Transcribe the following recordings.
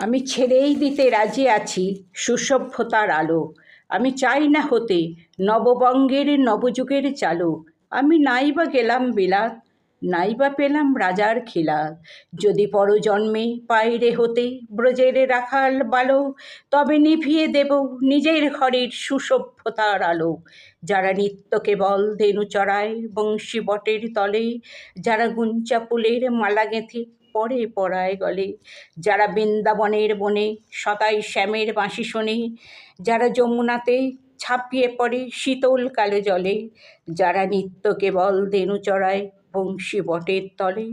আমি ছেড়েই দিতে রাজি আছি, সুসভ্যতার আলো। আমি চাই না হতে, নববঙ্গের নবযুগের চালক আমি নাইবা গেলাম বিলাত, নাইবা পেলাম রাজার খিলাত। যদি পরজন্মে পাইরে হতে ব্রজের রাখাল বালক তবে নিভিয়ে দেব নিজের ঘরের সুসভ্যতার আলো। যারা নিত্য কেবল ধেনু চড়ায় বংশী বটের তলে, যারা গুঞ্চা ফুলের মালা গেঁথে পরে পড়ায় গলে। যারা বৃন্দাবনের বনে সদাই শ্যামের বাঁশি শোনে, যারা যমুনাতে ছাপিয়ে পড়ে শীতল কালো জলে, যারা নিত্য কেবল দেনু চড়ায় বংশী বটের তলে।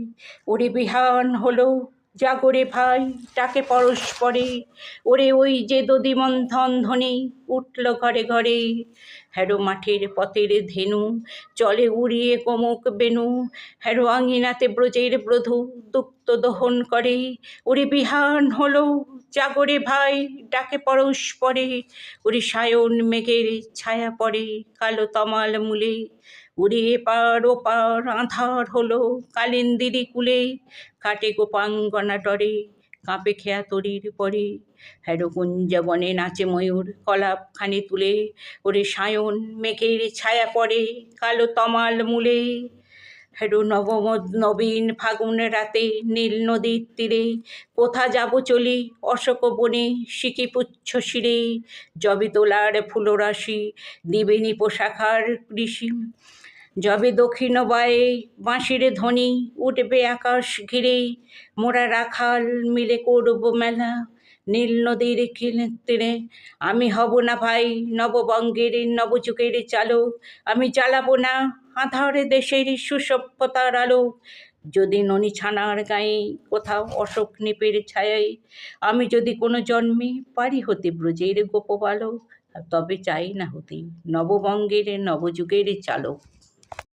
ওরে বিহান হলো জাগরে ভাই ডাকে পরস্পরে ওরে ওই যে দদিমন্থন ধনে, উঠল ঘরে ঘরে। হ্যারো মাঠের পথের ধেনু, চলে উড়িয়ে কোমক বেনু। হ্যারো আঙিনাতে ব্রজের ব্রধু দুক্ত দহন করে। ওরে বিহান হলো জাগরে ভাই, ডাকে পরস্পরে ওরে সায়ন মেঘের ছায়া পড়ে কালো তমাল মূলে। উড়ে এপার ওপার আঁধার হলো কালিন্দিরি কুলে। কাটে গোপাঙ্গনা ডরে, কাঁপে খেয়া তরির পরে। হ্যারো কুঞ্জবনে নাচে ময়ূর কলাপ খানি তুলে। ওরে সায়ন মেঘের ছায়া পড়ে কালো তমাল মূলে। হ্যারো নবম, নবীন ফাগুন রাতে নীল নদীর তীরে, কোথা যাব চলি অশোক বনে, সিকি পুচ্ছ শিরে জবে তোলার ফুলরাশি দিবেনি পোশাখার কৃষি। যবে দক্ষিণ বায়ে বাঁশির ধ্বনি, উঠবে আকাশ ঘিরে, মোরা রাখাল মিলে করব মেলা। নীল নদীর তীরে আমি হব না ভাই নববঙ্গের নবযুগের চালক, আমি জ্বালাবো না আধারে দেশের সুসভ্যতার আলো। যদি ননি ছানার গায়ে কোথাও অশোক নিপের ছায়ায়, আমি যদি কোনো জন্মে পারি হতে ব্রজের গোপবালক, তবে চাই না হতে নববঙ্গের নবযুগের চালক।